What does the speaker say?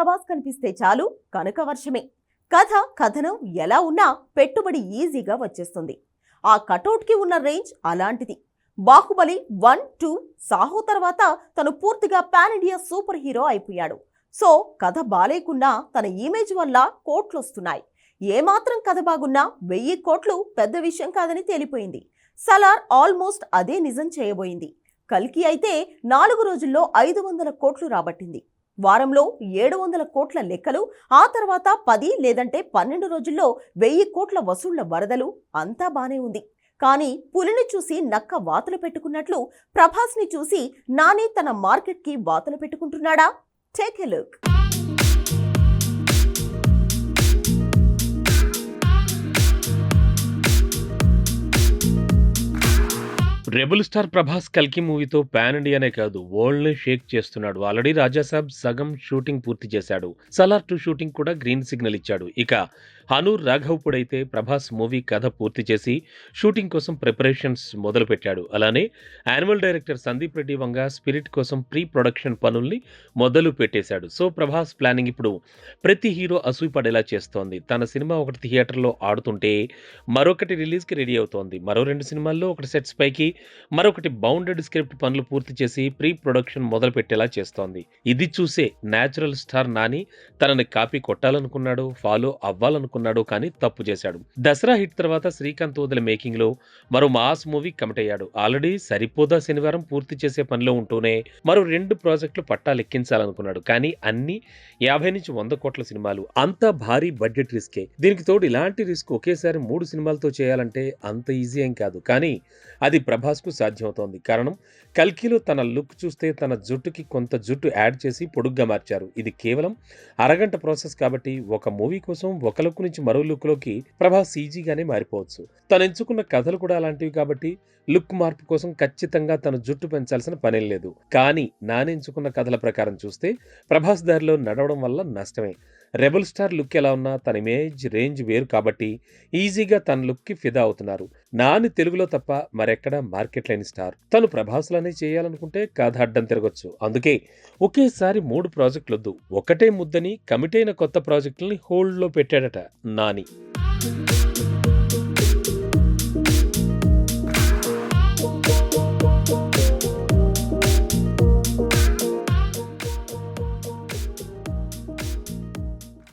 ప్రభాస్ కనిపిస్తే చాలు కనుక వర్షమే. కథ కథనం ఎలా ఉన్నా పెట్టుబడి ఈజీగా వచ్చేస్తుంది. ఆ కటౌట్కి ఉన్న రేంజ్ అలాంటిది. బాహుబలి వన్ టూ సాహో తర్వాత తను పూర్తిగా పాన్ ఇండియా సూపర్ హీరో అయిపోయాడు. సో కథ బాలేకున్నా తన ఇమేజ్ వల్ల కోట్లు వస్తున్నాయి ఏమాత్రం కథ బాగున్నా వెయ్యి కోట్లు పెద్ద విషయం కాదని తేలిపోయింది. సలార్ ఆల్మోస్ట్ అదే నిజం చేయబోయింది. కల్కి అయితే నాలుగు రోజుల్లో ఐదు వందల కోట్లు రాబట్టింది. వారంలో ఏడు వందల కోట్ల లెక్కలు ఆ తర్వాత పది లేదంటే పన్నెండు రోజుల్లో వెయ్యి కోట్ల వసూళ్ళ వరదలు అంతా బానే ఉంది. కానీ పులిని చూసి నక్క వాతలు పెట్టుకున్నట్లు ప్రభాస్ని చూసి నాని తన మార్కెట్కి వాతలు పెట్టుకుంటున్నాడా? Take a look. Rebel star Prabhas కల్కి మూవీతో పాన్ ఇండియానే కాదు వరల్డ్ని షేక్ చేస్తున్నాడు. ఆల్రెడీ రాజాసాబ్ సగం షూటింగ్ పూర్తి చేశాడు. సలార్ టూ షూటింగ్ కూడా గ్రీన్ సిగ్నల్ ఇచ్చాడు. ఇక హనూర్ రాఘవ్పుడైతే ప్రభాస్ మూవీ కథ పూర్తి చేసి షూటింగ్ కోసం ప్రిపరేషన్స్ మొదలుపెట్టాడు. అలానే animal director Sandeep Reddy Vanga Spirit కోసం ప్రీ ప్రొడక్షన్ పనుల్ని మొదలు పెట్టేశాడు. సో ప్రభాస్ ప్లానింగ్ ఇప్పుడు ప్రతి హీరో అసూయపడేలా చేస్తోంది. తన సినిమా ఒకటి థియేటర్లో ఆడుతుంటే మరొకటి రిలీజ్కి రెడీ అవుతోంది. మరో రెండు సినిమాల్లో ఒకటి సెట్స్ పైకి మరొకటి బౌండెడ్ స్క్రిప్ట్ పనులు పూర్తి చేసి ప్రీ ప్రొడక్షన్ మొదలు పెట్టేలా చేస్తోంది. ఇది చూసే న్యాచురల్ స్టార్ నాని తనని కాపీ కొట్టాలనుకున్నాడు ఫాలో అవ్వాలనుకున్నాడు. కానీ తప్పు చేశాడు. దసరా హిట్ తర్వాత శ్రీకాంత్ వదిలి మేకింగ్లో మరో మాస్ మూవీ కమిట్ అయ్యాడు ఆల్రెడీ సరిపోదా శనివారం పూర్తి చేసే పనిలో ఉంటూనే మరో రెండు ప్రాజెక్టులు పట్టా లెక్కించాలనుకున్నాడు. కానీ అన్ని యాభై నుంచి వంద కోట్ల సినిమాలు. అంత భారీ బడ్జెట్ రిస్కే. దీనికి తోడు ఇలాంటి రిస్క్ ఒకేసారి మూడు సినిమాలతో చేయాలంటే అంత ఈజీ ఏం కాదు. కానీ అది ప్రభాస్కు సాధ్యమవుతోంది. కారణం కల్కిలో తన లుక్ చూస్తే తన జుట్టుకి కొంత జుట్టు యాడ్ చేసి పొడుగ్గా మార్చారు. ఇది కేవలం అరగంట ప్రాసెస్ కాబట్టి ఒక మూవీ కోసం ఒక లుక్ నుంచి మరో లుక్లోకి ప్రభాస్ ఈజీగానే మారిపోవచ్చు. తను ఎంచుకున్న కథలు కూడా అలాంటివి కాబట్టి లుక్ మార్పు కోసం ఖచ్చితంగా తన జుట్టు పెంచాల్సిన పనేం లేదు. కానీ నాని ఎంచుకున్న కథల ప్రకారం చూస్తే ప్రభాస్ దారిలో నడవడం వల్ల నష్టమే. రెబల్ స్టార్ లుక్ ఎలా ఉన్నా తన ఇమేజ్ రేంజ్ వేరు కాబట్టి ఈజీగా తన లుక్కి ఫిదా అవుతున్నారు. నాని తెలుగులో తప్ప మరెక్కడా మార్కెట్ లేని స్టార్. తను ప్రభాసులనే చేయాలనుకుంటే కథ అడ్డం తిరగొచ్చు. అందుకే ఒకేసారి మూడు ప్రాజెక్టులొద్దు. ఒకటే ముద్దని కమిటైన అయిన కొత్త ప్రాజెక్టుల్ని హోల్డ్లో పెట్టాడట నాని.